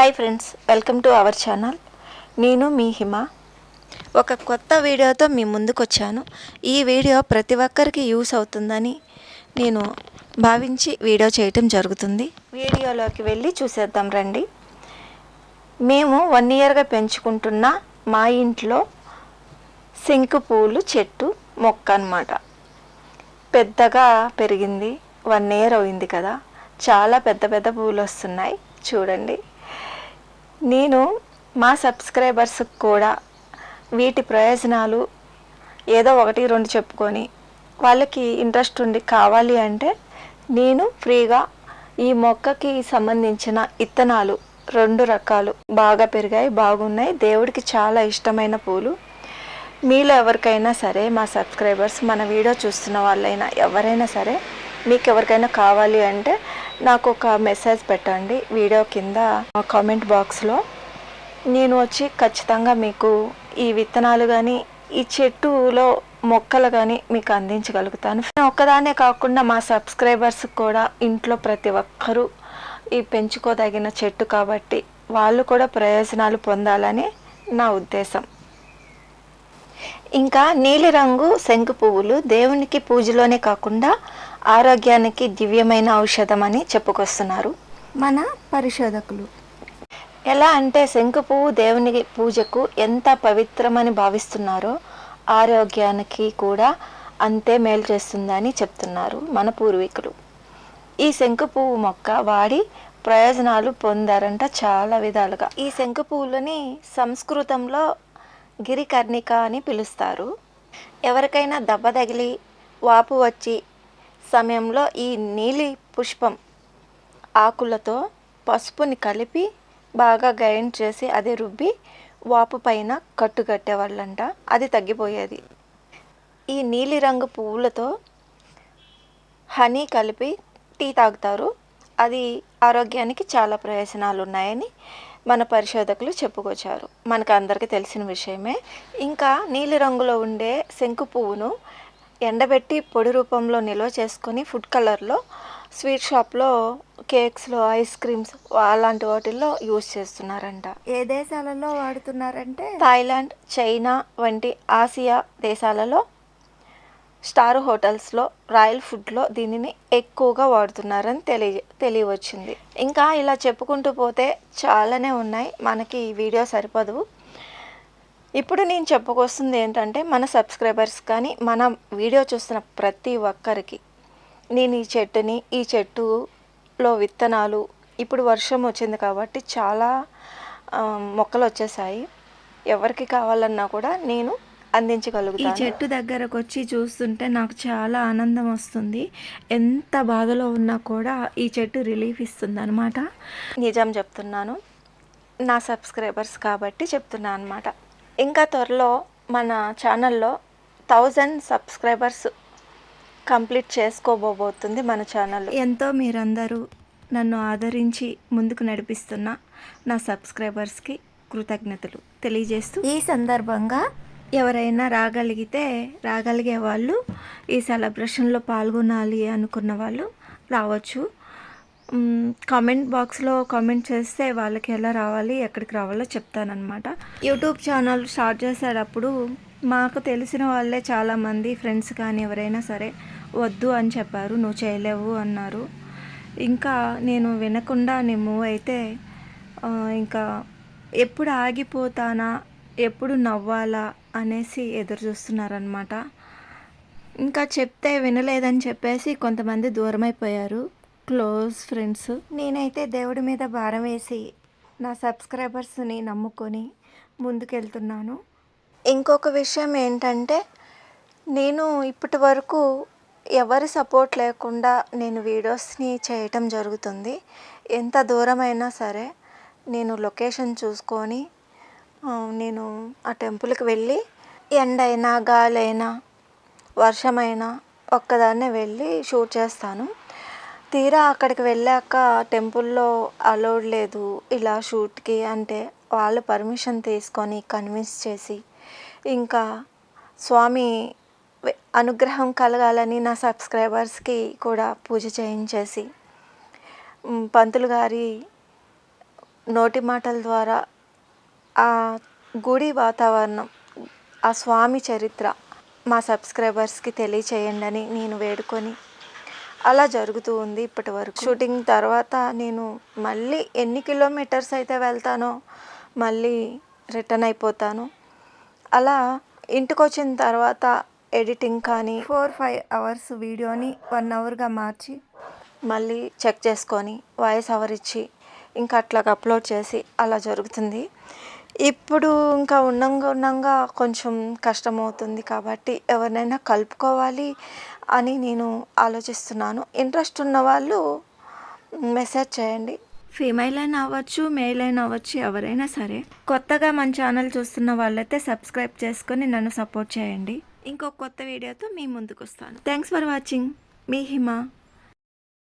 Hi friends welcome to our channel నేను మీ హిమ. ఒక కొత్త వీడియోతో మీ ముందుకు వచ్చాను ఈ వీడియో ప్రతి ఒక్కరికి యూస్ అవుతుందని నేను భావించి వీడియో చేయటం జరుగుతుంది. వీడియోలోకి వెళ్ళి చూసేద్దాం రండి. మేము వన్ ఇయర్గా పెంచుకుంటున్న మా ఇంట్లో శంకు పూలు చెట్టు మొక్క అన్నమాట. పెద్దగా పెరిగింది. వన్ ఇయర్ అయింది కదా. చాలా పెద్ద పెద్ద పూలు వస్తున్నాయి. చూడండి. నేను మా సబ్స్క్రైబర్స్కి కూడా వీటి ప్రయోజనాలు ఏదో ఒకటి రెండు చెప్పుకొని వాళ్ళకి ఇంట్రెస్ట్ ఉండి కావాలి అంటే నేను ఫ్రీగా ఈ మొక్కకి సంబంధించిన ఇత్తనాలు రెండు రకాలు బాగా పెరిగాయి బాగున్నాయి. దేవుడికి చాలా ఇష్టమైన పూలు. మీలో ఎవరికైనా సరే మా సబ్స్క్రైబర్స్ మన వీడియో చూస్తున్న వాళ్ళైనా ఎవరైనా సరే మీకు ఎవరికైనా కావాలి అంటే నాకు ఒక మెసేజ్ పెట్టండి వీడియో కింద కామెంట్ బాక్స్లో నేను వచ్చి ఖచ్చితంగా మీకు ఈ విత్తనాలు కానీ ఈ చెట్టులో మొక్కలు కానీ మీకు అందించగలుగుతాను. నేను ఒక్కదానే కాకుండా మా సబ్స్క్రైబర్స్ కూడా ఇంట్లో ప్రతి ఒక్కరూ ఈ పెంచుకోదగిన చెట్టు కాబట్టి వాళ్ళు కూడా ప్రయోజనాలు పొందాలని నా ఉద్దేశం. ఇంకా నీలిరంగు శంకు పువ్వులు దేవునికి పూజలోనే కాకుండా ఆరోగ్యానికి దివ్యమైన ఔషధం అని చెప్పుకొస్తున్నారు. మన పరిశోధకులు. ఎలా అంటే శంకు పువ్వు దేవునికి పూజకు ఎంత పవిత్రమని భావిస్తున్నారో ఆరోగ్యానికి కూడా అంతే మేలు చేస్తుందని చెప్తున్నారు మన పూర్వీకులు. ఈ శంకు పువ్వు మొక్క వాడి ప్రయోజనాలు పొందారంట చాలా విధాలుగా. ఈ శంకు పువ్వులని సంస్కృతంలో గిరికర్ణిక అని పిలుస్తారు. ఎవరికైనా దెబ్బ తగిలి వాపు వచ్చి సమయంలో ఈ నీలి పుష్పం ఆకులతో పసుపుని కలిపి బాగా గ్రైండ్ చేసి అది రుబ్బి వాపు పైన కట్టు కట్టేవాళ్ళంట. అది తగ్గిపోయేది. ఈ నీలిరంగు పువ్వులతో హనీ కలిపి టీ తాగుతారు. అది ఆరోగ్యానికి చాలా ప్రయోజనాలు ఉన్నాయని మన పరిశోధకులు చెప్పుకొచ్చారు. మనకు అందరికీ తెలిసిన విషయమే. ఇంకా నీలిరంగులో ఉండే శంకు పువ్వును ఎండబెట్టి పొడి రూపంలో నిల్వ చేసుకొని ఫుడ్ కలర్లో స్వీట్ షాప్లో కేక్స్లో ఐస్ క్రీమ్స్ అలాంటి వాటిల్లో యూజ్ చేస్తున్నారంట. ఏ దేశాలలో వాడుతున్నారంటే? థాయిలాండ్ చైనా వంటి ఆసియా దేశాలలో స్టార్ హోటల్స్లో రాయల్ ఫుడ్లో దీనిని ఎక్కువగా వాడుతున్నారని తెలియ తెలియవచ్చింది. ఇంకా ఇలా చెప్పుకుంటూ పోతే చాలానే ఉన్నాయి. మనకి ఈ వీడియో సరిపోదు. ఇప్పుడు నేను చెప్పుకొస్తుంది ఏంటంటే మన సబ్స్క్రైబర్స్ కానీ మన వీడియో చూస్తున్న ప్రతి ఒక్కరికి నేను ఈ చెట్టుని ఈ చెట్టులో విత్తనాలు ఇప్పుడు వర్షం వచ్చింది కాబట్టి చాలా మొక్కలు వచ్చేసాయి ఎవరికి కావాలన్నా కూడా నేను అందించగలుగుతాను. ఈ చెట్టు దగ్గరకు వచ్చి చూస్తుంటే నాకు చాలా ఆనందం వస్తుంది. ఎంత బాధలో ఉన్నా కూడా ఈ చెట్టు రిలీఫ్ ఇస్తుంది అనమాట నిజం చెప్తున్నాను. నా సబ్స్క్రైబర్స్ కాబట్టి చెప్తున్నాను అనమాట ఇంకా త్వరలో మన ఛానల్లో థౌజండ్ సబ్స్క్రైబర్స్ కంప్లీట్ చేసుకోబోబోతుంది మన ఛానల్ ఎంతో మీరందరూ నన్ను ఆదరించి ముందుకు నడిపిస్తున్న నా సబ్స్క్రైబర్స్కి కృతజ్ఞతలు తెలియజేస్తూ ఈ సందర్భంగా ఎవరైనా రాగలిగితే రాగలిగే వాళ్ళు ఈ సెలబ్రేషన్లో పాల్గొనాలి అనుకున్న వాళ్ళు రావచ్చు. కామెంట్ బాక్స్లో కామెంట్ చేస్తే వాళ్ళకి ఎలా రావాలి ఎక్కడికి రావాలో చెప్తానమాట యూట్యూబ్ ఛానల్ స్టార్ట్ చేసేటప్పుడు మాకు తెలిసిన వాళ్ళే చాలామంది ఫ్రెండ్స్ కానీ ఎవరైనా సరే వద్దు అని చెప్పారు నువ్వు చేయలేవు అన్నారు. ఇంకా నేను వినకుండా నేను మూవ్ అయితే ఇంకా ఎప్పుడు ఆగిపోతానా ఎప్పుడు నవ్వాలా అనేసి ఎదురు చూస్తున్నారనమాట ఇంకా చెప్తే వినలేదని చెప్పేసి కొంతమంది దూరమైపోయారు. Close friends. నేనైతే దేవుడి మీద భారం వేసి నా సబ్స్క్రైబర్స్ని నమ్ముకొని ముందుకెళ్తున్నాను. ఇంకొక విషయం ఏంటంటే నేను ఇప్పటి వరకు ఎవరి సపోర్ట్ లేకుండా నేను వీడియోస్ని చేయటం జరుగుతుంది. ఎంత దూరమైనా సరే నేను లొకేషన్ చూసుకొని నేను ఆ టెంపుల్కి వెళ్ళి ఎండైనా గాలైనా వర్షమైనా ఒక్కదాన్నే వెళ్ళి షూట్ చేస్తాను. తీరా అక్కడికి వెళ్ళాక టెంపుల్లో అలౌడ్ లేదు. ఇలా షూట్కి అంటే వాళ్ళు పర్మిషన్ తీసుకొని కన్విన్స్ చేసి ఇంకా స్వామి అనుగ్రహం కలగాలని నా సబ్స్క్రైబర్స్కి కూడా పూజ చేయించేసి పంతులు గారి నోటి మాటల ద్వారా ఆ గుడి వాతావరణం ఆ స్వామి చరిత్ర మా సబ్స్క్రైబర్స్కి తెలియచేయండి అని నేను వేడుకొని అలా జరుగుతూ ఉంది ఇప్పటి వరకు. షూటింగ్ తర్వాత నేను మళ్ళీ ఎన్ని కిలోమీటర్స్ అయితే వెళ్తానో మళ్ళీ రిటర్న్ అయిపోతాను. అలా ఇంటికి వచ్చిన తర్వాత ఎడిటింగ్ కానీ ఫోర్ ఫైవ్ అవర్స్ వీడియోని వన్ అవర్గా మార్చి మళ్ళీ చెక్ చేసుకొని వాయిస్ ఓవర్ ఇచ్చి ఇంకా అట్లాగా అప్లోడ్ చేసి అలా జరుగుతుంది. ఇప్పుడు ఇంకా ఉండంగా ఉండంగా కొంచెం కష్టమవుతుంది కాబట్టి ఎవరినైనా కలుపుకోవాలి అని నేను ఆలోచిస్తున్నాను. ఇంట్రెస్ట్ ఉన్న వాళ్ళు మెసేజ్ చేయండి. ఫీమేల్ అయినా అవ్వచ్చు మేల్ అయినా అవ్వచ్చు ఎవరైనా సరే. కొత్తగా మన ఛానల్ చూస్తున్న వాళ్ళైతే సబ్స్క్రైబ్ చేసుకొని నన్ను సపోర్ట్ చేయండి. ఇంకో కొత్త వీడియోతో మీ ముందుకు వస్తాను థ్యాంక్స్ ఫర్ వాచింగ్ మీ హిమ.